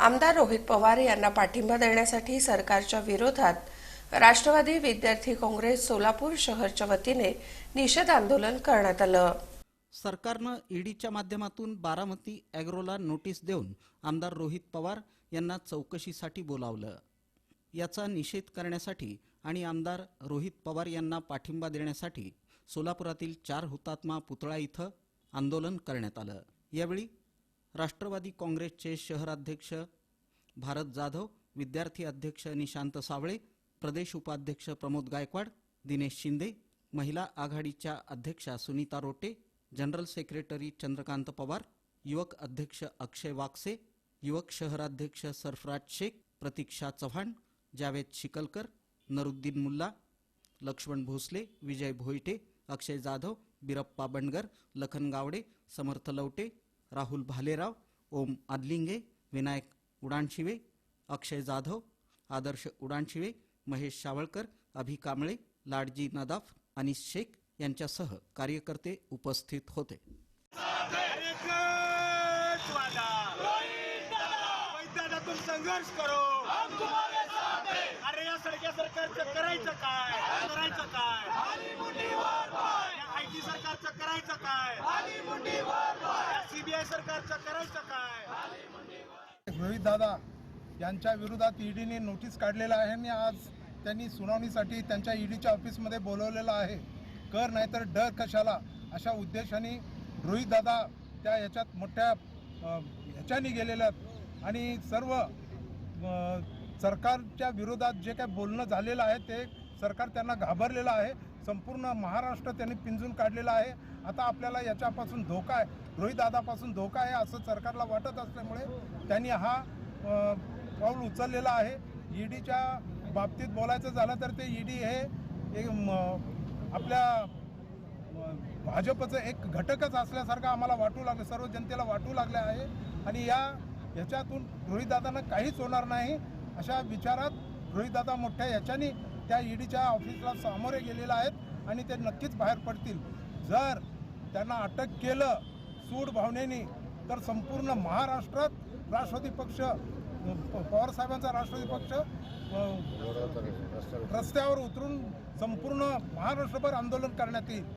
आमदार रोहित पवार यांना पाठिंबा देण्यासाठी सरकारच्या विरोधात राष्ट्रवादी विद्यार्थी काँग्रेस सोलापूर शहरच्या वतीने निषेध आंदोलन करण्यात आलं. सरकारनं ईडीच्या माध्यमातून बारामती अॅग्रोला नोटीस देऊन आमदार रोहित पवार यांना चौकशीसाठी बोलावलं. याचा निषेध करण्यासाठी आणि आमदार रोहित पवार यांना पाठिंबा देण्यासाठी सोलापुरातील चार हुतात्मा पुतळा इथं आंदोलन करण्यात आलं. यावेळी राष्ट्रवादी काँग्रेसचे शहराध्यक्ष भारत जाधव विद्यार्थी अध्यक्ष निशांत सावळे प्रदेश उपाध्यक्ष प्रमोद गायकवाड दिनेश शिंदे महिला आघाडीच्या अध्यक्षा सुनीता रोटे जनरल सेक्रेटरी चंद्रकांत पवार युवक अध्यक्ष अक्षय वाकसे युवक शहराध्यक्ष सरफराज शेख प्रतीक्षा चव्हाण जावेद शिकलकर नरुद्दीन मुल्ला लक्ष्मण भोसले विजय भोईटे अक्षय जाधव बिरप्पा बंडगर लखन गावडे समर्थ लवटे राहुल भालेराव ओम आदलिंगे विनायक उडाणशिवे अक्षय जाधव आदर्श उडाणशिवे महेश शावळकर अभि कांबळे लाडजी नदाफ अनिस शेख यांच्यासह कार्यकर्ते उपस्थित होते. संघर्ष करो. अरे या सडक्या सरकारचं करायचं काय? करायचं काय? आयटी सरकारचं करायचं काय? सीबीआय सरकारचा करायचं काय? रोहित दादा यांच्या विरोधात ईडीने नोटीस काढलेला आहे आणि आज त्यांनी सुनावणीसाठी त्यांच्या ईडीच्या ऑफिसमध्ये बोलवलेलं आहे. कर नाहीतर डर कशाला? अशा उद्देशाने रोहित दादा त्या याच्यात मोठ्या अ, ह्याच्यानी गेलेल्या आहेत. आणि सर्व सरकारच्या विरोधात जे काय बोलणं झालेलं आहे ते सरकार त्यांना घाबरलेलं आहे. संपूर्ण महाराष्ट्र त्यांनी पिंजून काढलेला आहे. आता आपल्याला याच्यापासून धोका आहे. रोहितदादापासून धोका आहे असं सरकारला वाटत असल्यामुळे त्यांनी हा पाऊल उचललेला आहे. ईडीच्या बाबतीत बोलायचं झालं तर ते ईडी हे एक आपल्या भाजपचं एक घटकच असल्यासारखं आम्हाला वाटू लागलं. सर्व जनतेला वाटू लागले आहे. आणि या ह्याच्यातून रोहितदादांना काहीच होणार नाही. अशा विचारात रोहितदादा मोठ्या ह्याच्यानी त्या ईडीच्या ऑफिसला सामोरे गेलेले आहेत आणि ते नक्कीच बाहेर पडतील. जर त्यांना अटक केलं सूड भावनेने तर संपूर्ण महाराष्ट्रात राष्ट्रवादी पक्ष पवारसाहेबांचा राष्ट्रवादी पक्ष रस्त्यावर उतरून संपूर्ण महाराष्ट्रभर आंदोलन करण्यात येईल.